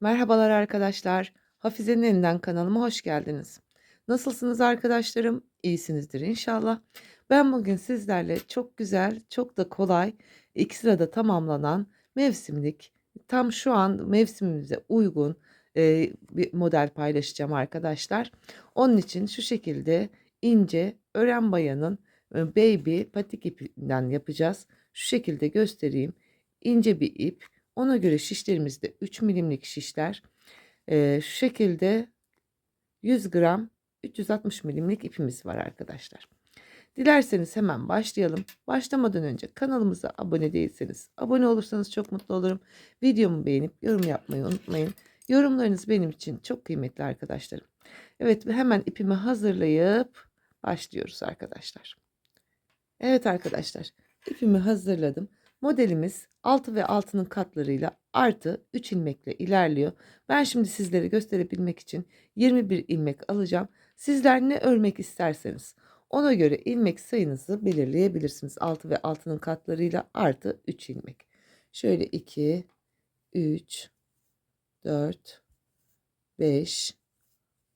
Merhabalar arkadaşlar. Hafize'nin elinden kanalıma hoş geldiniz. Nasılsınız arkadaşlarım? İyisinizdir inşallah. Ben bugün sizlerle çok güzel, çok da kolay, iki sırada tamamlanan mevsimlik, tam şu an mevsimimize uygun e, bir model paylaşacağım arkadaşlar. Onun için şu şekilde ince ören bayanın e, baby patik ipinden yapacağız. Şu şekilde göstereyim. İnce bir ip. Ona göre şişlerimizde 3 milimlik şişler. Ee, şu şekilde 100 gram 360 milimlik ipimiz var arkadaşlar. Dilerseniz hemen başlayalım. Başlamadan önce kanalımıza abone değilseniz abone olursanız çok mutlu olurum. Videomu beğenip yorum yapmayı unutmayın. Yorumlarınız benim için çok kıymetli arkadaşlarım. Evet hemen ipimi hazırlayıp başlıyoruz arkadaşlar. Evet arkadaşlar ipimi hazırladım. Modelimiz altı ve altının katlarıyla artı 3 ilmekle ilerliyor. Ben şimdi sizlere gösterebilmek için 21 ilmek alacağım. Sizler ne örmek isterseniz ona göre ilmek sayınızı belirleyebilirsiniz. 6 ve altının katlarıyla artı 3 ilmek. Şöyle 2, 3, 4, 5,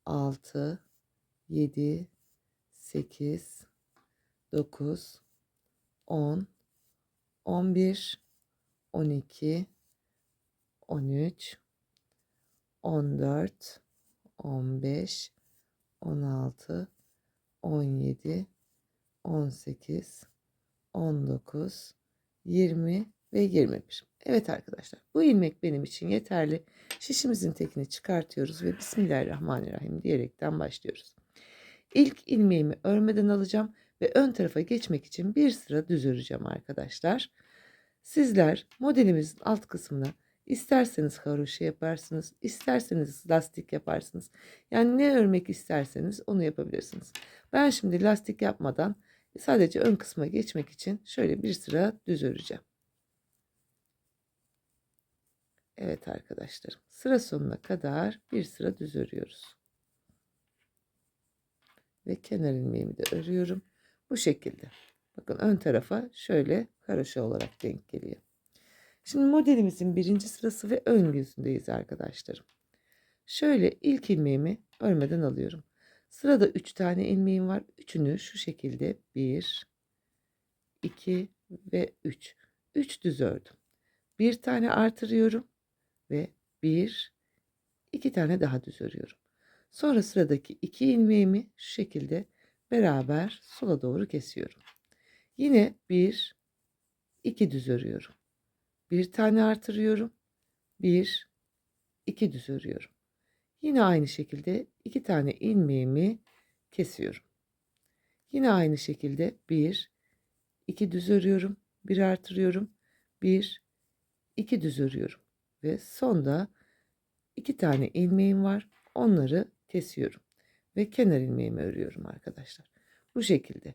6, 7, 8, 9, 10, 11, 12, 13, 14, 15, 16, 17, 18, 19, 20 ve 21. Evet arkadaşlar bu ilmek benim için yeterli. Şişimizin tekini çıkartıyoruz ve Bismillahirrahmanirrahim diyerekten başlıyoruz. İlk ilmeğimi örmeden alacağım ve ön tarafa geçmek için bir sıra düz öreceğim arkadaşlar. Sizler modelimizin alt kısmına isterseniz haroşa yaparsınız, isterseniz lastik yaparsınız. Yani ne örmek isterseniz onu yapabilirsiniz. Ben şimdi lastik yapmadan sadece ön kısma geçmek için şöyle bir sıra düz öreceğim. Evet arkadaşlarım sıra sonuna kadar bir sıra düz örüyoruz. Ve kenar ilmeğimi de örüyorum. Bu şekilde. Bakın ön tarafa şöyle karoşa olarak denk geliyor. Şimdi modelimizin birinci sırası ve ön yüzündeyiz arkadaşlarım. Şöyle ilk ilmeğimi örmeden alıyorum. Sırada 3 tane ilmeğim var. Üçünü şu şekilde 1, 2 ve 3. 3 düz ördüm. Bir tane artırıyorum ve 1, 2 tane daha düz örüyorum. Sonra sıradaki 2 ilmeğimi şu şekilde beraber sola doğru kesiyorum. Yine bir, iki düz örüyorum. Bir tane artırıyorum. Bir, iki düz örüyorum. Yine aynı şekilde iki tane ilmeğimi kesiyorum. Yine aynı şekilde bir, iki düz örüyorum. Bir artırıyorum. Bir, iki düz örüyorum. Ve sonda iki tane ilmeğim var. Onları kesiyorum. Ve kenar ilmeğimi örüyorum arkadaşlar. Bu şekilde.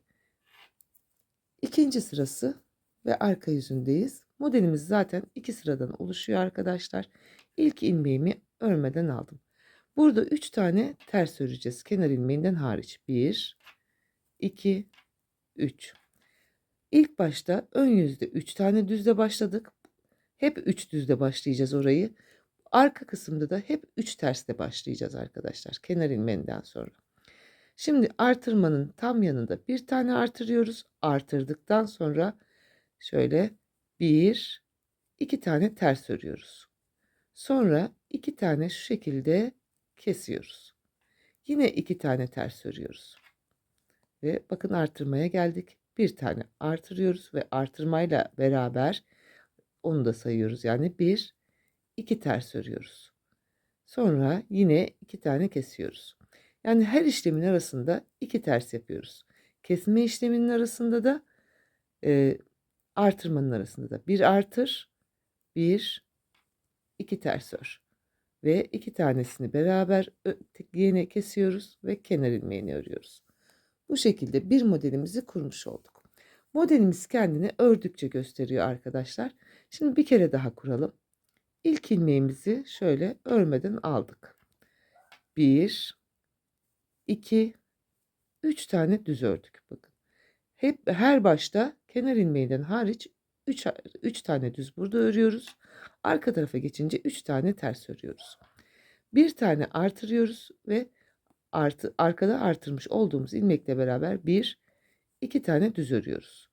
İkinci sırası ve arka yüzündeyiz. Modelimiz zaten iki sıradan oluşuyor arkadaşlar. İlk ilmeğimi örmeden aldım. Burada üç tane ters öreceğiz. Kenar ilmeğinden hariç. Bir, iki, üç. İlk başta ön yüzde üç tane düzle başladık. Hep üç düzle başlayacağız orayı. Arka kısımda da hep üç tersle başlayacağız arkadaşlar. Kenar ilmeğinden sonra. Şimdi artırmanın tam yanında bir tane artırıyoruz. Artırdıktan sonra şöyle bir, iki tane ters örüyoruz. Sonra iki tane şu şekilde kesiyoruz. Yine iki tane ters örüyoruz. Ve bakın artırmaya geldik. Bir tane artırıyoruz ve artırmayla beraber onu da sayıyoruz. Yani bir, iki ters örüyoruz. Sonra yine iki tane kesiyoruz. Yani her işlemin arasında iki ters yapıyoruz. Kesme işleminin arasında da e, artırmanın arasında da bir artır, bir, iki ters ör. Ve iki tanesini beraber yine kesiyoruz ve kenar ilmeğini örüyoruz. Bu şekilde bir modelimizi kurmuş olduk. Modelimiz kendini ördükçe gösteriyor arkadaşlar. Şimdi bir kere daha kuralım. İlk ilmeğimizi şöyle örmeden aldık. Bir, 2, 3 tane düz ördük. Bakın. Hep her başta kenar ilmeğinden hariç 3 3 tane düz burada örüyoruz. Arka tarafa geçince 3 tane ters örüyoruz. Bir tane artırıyoruz ve artı arkada artırmış olduğumuz ilmekle beraber bir iki tane düz örüyoruz.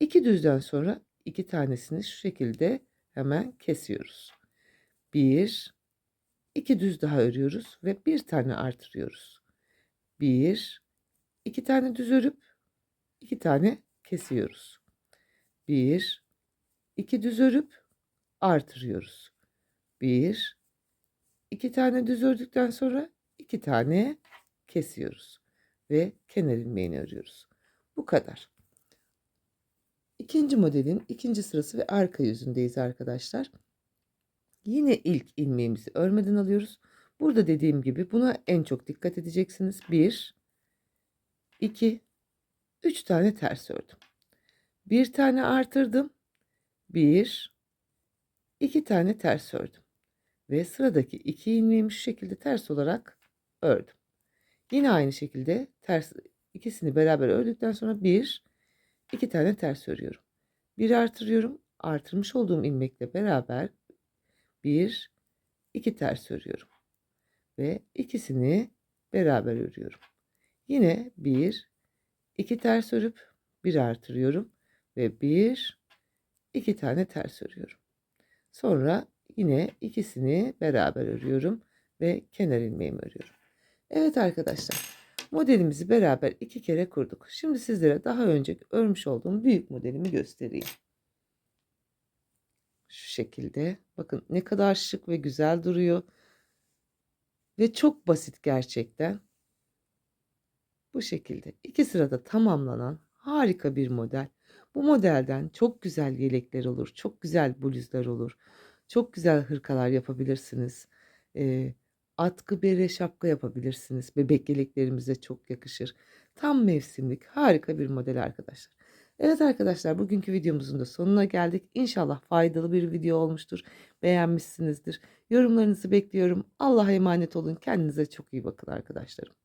İki düzden sonra iki tanesini şu şekilde hemen kesiyoruz. Bir, iki düz daha örüyoruz ve bir tane artırıyoruz. Bir, iki tane düz örüp iki tane kesiyoruz. Bir, iki düz örüp artırıyoruz. Bir, iki tane düz ördükten sonra iki tane kesiyoruz ve kenar ilmeğini örüyoruz. Bu kadar. İkinci modelin ikinci sırası ve arka yüzündeyiz arkadaşlar. Yine ilk ilmeğimizi örmeden alıyoruz. Burada dediğim gibi buna en çok dikkat edeceksiniz. 1 2 3 tane ters ördüm. Bir tane artırdım. 1 2 tane ters ördüm. Ve sıradaki iki ilmeğimi şu şekilde ters olarak ördüm. Yine aynı şekilde ters ikisini beraber ördükten sonra bir iki tane ters örüyorum. Bir artırıyorum. Artırmış olduğum ilmekle beraber bir iki ters örüyorum. Ve ikisini beraber örüyorum. Yine bir iki ters örüp bir artırıyorum ve bir iki tane ters örüyorum. Sonra yine ikisini beraber örüyorum ve kenar ilmeğimi örüyorum. Evet arkadaşlar modelimizi beraber iki kere kurduk. Şimdi sizlere daha önce örmüş olduğum büyük modelimi göstereyim. Şu şekilde bakın ne kadar şık ve güzel duruyor. Ve çok basit gerçekten. Bu şekilde iki sırada tamamlanan harika bir model. Bu modelden çok güzel yelekler olur, çok güzel bluzlar olur, çok güzel hırkalar yapabilirsiniz. Ee, atkı bere şapka yapabilirsiniz. Bebek yeleklerimize çok yakışır. Tam mevsimlik harika bir model arkadaşlar. Evet arkadaşlar bugünkü videomuzun da sonuna geldik. İnşallah faydalı bir video olmuştur. Beğenmişsinizdir. Yorumlarınızı bekliyorum. Allah'a emanet olun. Kendinize çok iyi bakın arkadaşlarım.